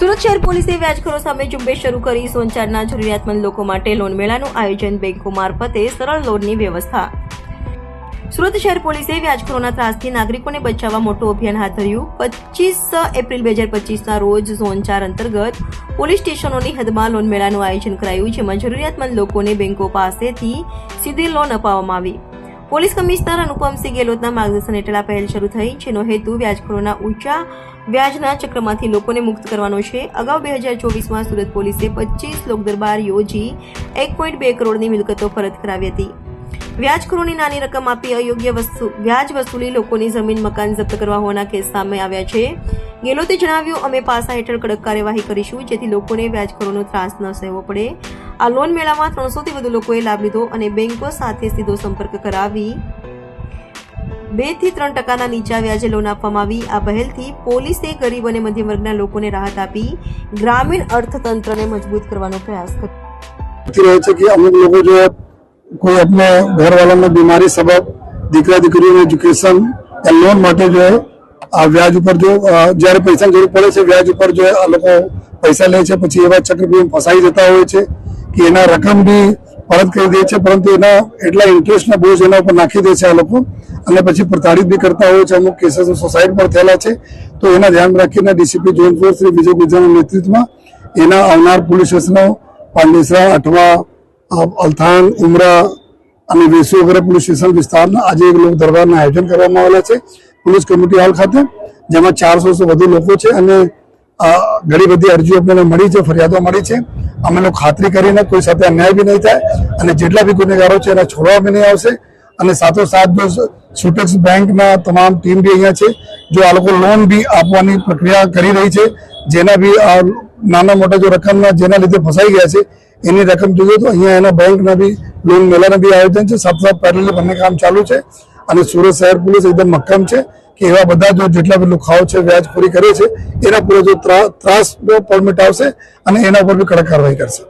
સુરત શહેર પોલીસે વ્યાજખોરો સામે ઝુંબેશ શરૂ કરી સોનચારના જરૂરિયાતમંદ લોકો માટે લોન મેળાનું આયોજન બેંકો મારફતે સરળ લોનની વ્યવસ્થા સુરત શહેર પોલીસે વ્યાજખોરોના ત્રાસથી નાગરિકોને બચાવવા મોટું અભિયાન હાથ ધર્યું. પચીસ એપ્રિલ બે હજાર પચીસના રોજ ઝોન ચાર અંતર્ગત પોલીસ સ્ટેશનોની હદમાં લોન મેળાનું આયોજન કરાયું, જેમાં જરૂરિયાતમંદ લોકોને બેંકો પાસેથી સીધી લોન અપાવવામાં આવી. પોલીસ કમિશનર અનુપમસિંહ ગેહલોતના માર્ગદર્શન હેઠળ આ પહેલ શરૂ થઈ, જેનો હેતુ વ્યાજખોરોના ઊંચા વ્યાજના ચક્રમાંથી લોકોને મુક્ત કરવાનો છે. અગાઉ બે હજાર ચોવીસમાં સુરત પોલીસે પચીસ લોકદરબાર યોજી એક પોઈન્ટ બે કરોડની મિલકતો પરત કરાવી હતી. વ્યાજખોરોની નાની રકમ આપી અયોગ્ય વ્યાજ વસૂલી લોકોની જમીન મકાન જપ્ત કરવા હોવાના કેસ સામે આવ્યા છે. ગેલોતે જણાવ્યું, અમે પાસા હેઠળ કડક કાર્યવાહી કરીશું, જેથી લોકોને વ્યાજખોરોનો ત્રાસ ન સહેવો પડે. આ લોન મેળામાં ત્રણસોથી વધુ લોકોએ લાભ લીધો અને બેંકો સાથે સીધો સંપર્ક કરાવી બેથી ત્રણ ટકાના નીચા વ્યાજે લોન આપવામાં આવી. આ પહેલથી પોલીસે ગરીબ અને મધ્યમ વર્ગના લોકોને રાહત આપી, ગ્રામીણ અર્થતંત્રને મજબૂત કરવાનો પ્રયાસ કર્યો. છે કે અમુક લોકો જે કોઈ આપણે ઘરવાળાને બીમારી સબબ દીકરા દીકરીઓને એજ્યુકેશન લોન માટે જો આ વ્યાજ ઉપર જો જ્યારે પૈસાની જરૂર પડે છે, વ્યાજ ઉપર જો આ લોકો પૈસા લે છે, પછી એવા ચક્રવ્યૂહ ફસાઈ જતા હોય છે કે એના રકમ બી પરત કરી દે છે, પરંતુ એના એટલા ઇન્ટરેસ્ટના બોજ એના ઉપર નાખી દે છે આ લોકો. અને પછી પ્રતાડિત બી કરતા હોય છે, અમુક કેસીસ સોસાયટી પર થયેલા છે. તો એના ધ્યાન રાખીને DCP zone four Shri Vijay ગુજાના નેતૃત્વમાં એના આવનાર પોલીસ સ્ટેશનો પાંડેસરા, અઠવા અલથાણ, ઉમરા અને વેસુ વગેરે પોલીસ સ્ટેશન વિસ્તારના આજે એક લોક દરબારના આયોજન કરવામાં આવેલા છે. પોલીસ કમિટી હોલ ખાતે, જેમાં ચારસો વધુ લોકો છે અને ઘણી બધી અરજીઓ આપણને મળી છે, ફરિયાદો મળી છે. અમે લોકો ખાતરી કરીને કોઈ સાથે અન્યાય બી નહીં થાય અને જેટલા બી ગુનેગારો છે એને છોડવા બી નહીં આવશે. અને સાથોસાથ જો સુટેક્સ બેંકના તમામ ટીમ બી અહીંયા છે, જો આ લોકો લોન બી આપવાની પ્રક્રિયા કરી રહી છે, જેના બી નાના મોટા જો રકમના જેના લીધે ફસાઈ ગયા છે એની રકમ જોઈએ તો અહીંયા એના બેંકના બી લોન મેળાના બી આયોજન છે. સાથે સાથે પેરેલલી બંને કામ ચાલુ છે અને સુરત શહેર પોલીસ એકદમ મક્કમ છે કે એવા બધા જો જેટલા બી લુખાઓ છે વ્યાજખોરી કરે છે, એના પૂરે જો ત્રા- ત્રાસ પરમિટ આવશે અને એના ઉપર બી કડક કાર્યવાહી કરશે.